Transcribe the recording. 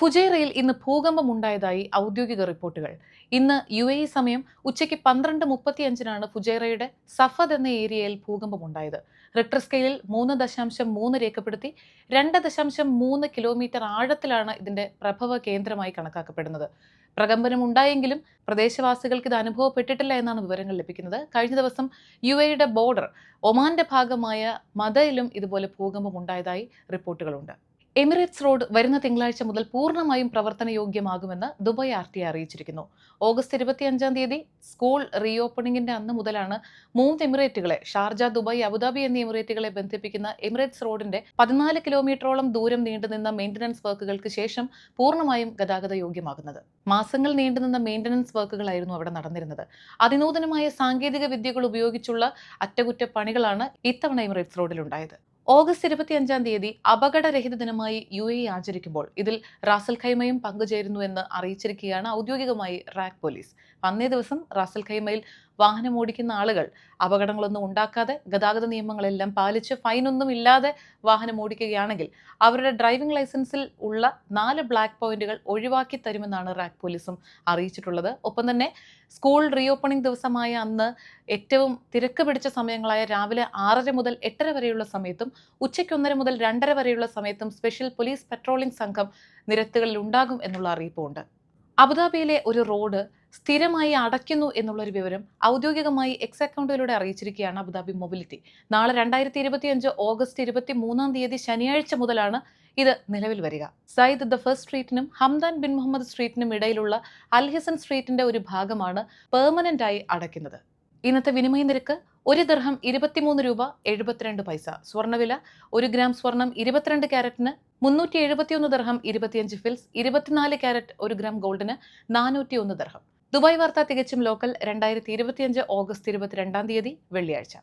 ഫുജൈറയിൽ ഇന്ന് ഭൂകമ്പമുണ്ടായതായി ഔദ്യോഗിക റിപ്പോർട്ടുകൾ. ഇന്ന് യു എ സമയം ഉച്ചയ്ക്ക് പന്ത്രണ്ട് മുപ്പത്തിയഞ്ചിനാണ് ഫുജൈറയുടെ സഫദ് എന്ന ഏരിയയിൽ ഭൂകമ്പം ഭൂകമ്പമുണ്ടായത് റിക്ടർ സ്കെയിലിൽ മൂന്ന് ദശാംശം മൂന്ന് രേഖപ്പെടുത്തി രണ്ട് ദശാംശം മൂന്ന് കിലോമീറ്റർ ആഴത്തിലാണ് ഇതിന്റെ പ്രഭവ കേന്ദ്രമായി കണക്കാക്കപ്പെടുന്നത്. പ്രകമ്പനം ഉണ്ടായെങ്കിലും പ്രദേശവാസികൾക്ക് ഇത് അനുഭവപ്പെട്ടിട്ടില്ല എന്നാണ് വിവരങ്ങൾ ലഭിക്കുന്നത്. കഴിഞ്ഞ ദിവസം യു എയുടെ ബോർഡർ ഒമാന്റെ ഭാഗമായ മദയിലും ഇതുപോലെ ഭൂകമ്പം ഉണ്ടായതായി റിപ്പോർട്ടുകളുണ്ട്. എമിറേറ്റ്സ് റോഡ് വരുന്ന തിങ്കളാഴ്ച മുതൽ പൂർണമായും പ്രവർത്തനയോഗ്യമാകുമെന്ന് ദുബായ് ആർ ടി അറിയിച്ചിരിക്കുന്നു. ഓഗസ്റ്റ് ഇരുപത്തിയഞ്ചാം തീയതി സ്കൂൾ റീഓപ്പണിംഗിന്റെ അന്ന് മുതലാണ് മൂന്ന് എമിറേറ്റുകളെ ഷാർജ ദുബായ് അബുദാബി എന്നീ എമിറേറ്റുകളെ ബന്ധിപ്പിക്കുന്ന എമിറേറ്റ്സ് റോഡിന്റെ പതിനാല് കിലോമീറ്ററോളം ദൂരം നീണ്ടുനിന്ന മെയിന്റനൻസ് വർക്കുകൾക്ക് ശേഷം പൂർണമായും ഗതാഗത യോഗ്യമാകുന്നത്. മാസങ്ങൾ നീണ്ടുനിന്ന മെയിന്റനൻസ് വർക്കുകളായിരുന്നു അവിടെ നടന്നിരുന്നത്. അതിനൂതനമായ സാങ്കേതിക വിദ്യകൾ ഉപയോഗിച്ചുള്ള അറ്റകുറ്റപ്പണികളാണ് ഇത്തവണ എമിറേറ്റ്സ് റോഡിലുണ്ടായത്. ഓഗസ്റ്റ് ഇരുപത്തിയഞ്ചാം തീയതി അപകടരഹിത ദിനമായി യു എ ആചരിക്കുമ്പോൾ ഇതിൽ റാസൽ ഖൈമയും പങ്കുചേരുന്നുവെന്ന് അറിയിച്ചിരിക്കുകയാണ് ഔദ്യോഗികമായി റാക് പോലീസ്. അന്നേ ദിവസം റാസൽ ഖൈമയിൽ വാഹനം ഓടിക്കുന്ന ആളുകൾ അപകടങ്ങളൊന്നും ഉണ്ടാക്കാതെ ഗതാഗത നിയമങ്ങളെല്ലാം പാലിച്ച് ഫൈനൊന്നും ഇല്ലാതെ വാഹനം ഓടിക്കുകയാണെങ്കിൽ അവരുടെ ഡ്രൈവിംഗ് ലൈസൻസിൽ ഉള്ള നാല് ബ്ലാക്ക് പോയിന്റുകൾ ഒഴിവാക്കി തരുമെന്നാണ് റാക് പോലീസും അറിയിച്ചിട്ടുള്ളത്. ഒപ്പം തന്നെ സ്കൂൾ റീഓപ്പണിംഗ് ദിവസമായ അന്ന് ഏറ്റവും തിരക്ക് പിടിച്ച സമയങ്ങളായ രാവിലെ ആറര മുതൽ എട്ടര വരെയുള്ള സമയത്തും ഉച്ചയ്ക്ക് ഒന്നര മുതൽ രണ്ടര വരെയുള്ള സമയത്തും സ്പെഷ്യൽ പോലീസ് പെട്രോളിംഗ് സംഘം നിരത്തുകളിൽ ഉണ്ടാകും എന്നുള്ള അറിയിപ്പുണ്ട്. അബുദാബിയിലെ ഒരു റോഡ് സ്ഥിരമായി അടയ്ക്കുന്നു എന്നുള്ളൊരു വിവരം ഔദ്യോഗികമായി എക്സ് അക്കൗണ്ടിലൂടെ അറിയിച്ചിരിക്കുകയാണ് അബുദാബി മൊബിലിറ്റി. നാളെ രണ്ടായിരത്തി ഇരുപത്തിയഞ്ച് ഓഗസ്റ്റ് ഇരുപത്തി മൂന്നാം തീയതി ശനിയാഴ്ച മുതലാണ് ഇത് നിലവിൽ വരിക. സയ്യിദ് ദ ഫസ്റ്റ് സ്ട്രീറ്റിനും ഹംദാൻ ബിൻ മുഹമ്മദ് സ്ട്രീറ്റിനും ഇടയിലുള്ള അൽഹിസൻ സ്ട്രീറ്റിന്റെ ഒരു ഭാഗമാണ് പെർമനന്റായി അടയ്ക്കുന്നത്. ഇന്നത്തെ വിനിമയ നിരക്ക് ഒരു ദർഹം ഇരുപത്തിമൂന്ന് രൂപ എഴുപത്തിരണ്ട് പൈസ. സ്വർണവില ഒരു ഗ്രാം സ്വർണം ഇരുപത്തിരണ്ട് ക്യാരറ്റിന് മുന്നൂറ്റി എഴുപത്തിയൊന്ന് ദർഹം ഇരുപത്തിയഞ്ച് ഫിൽസ് ഇരുപത്തിനാല് ക്യാരറ്റ് ഒരു ഗ്രാം ഗോൾഡിന് നാനൂറ്റി ഒന്ന് ദർഹം. ദുബായ് വാർത്ത തികച്ചും ലോക്കൽ രണ്ടായിരത്തി ഇരുപത്തിയഞ്ച് ഓഗസ്റ്റ് ഇരുപത്തിരണ്ടാം തീയതി വെള്ളിയാഴ്ച.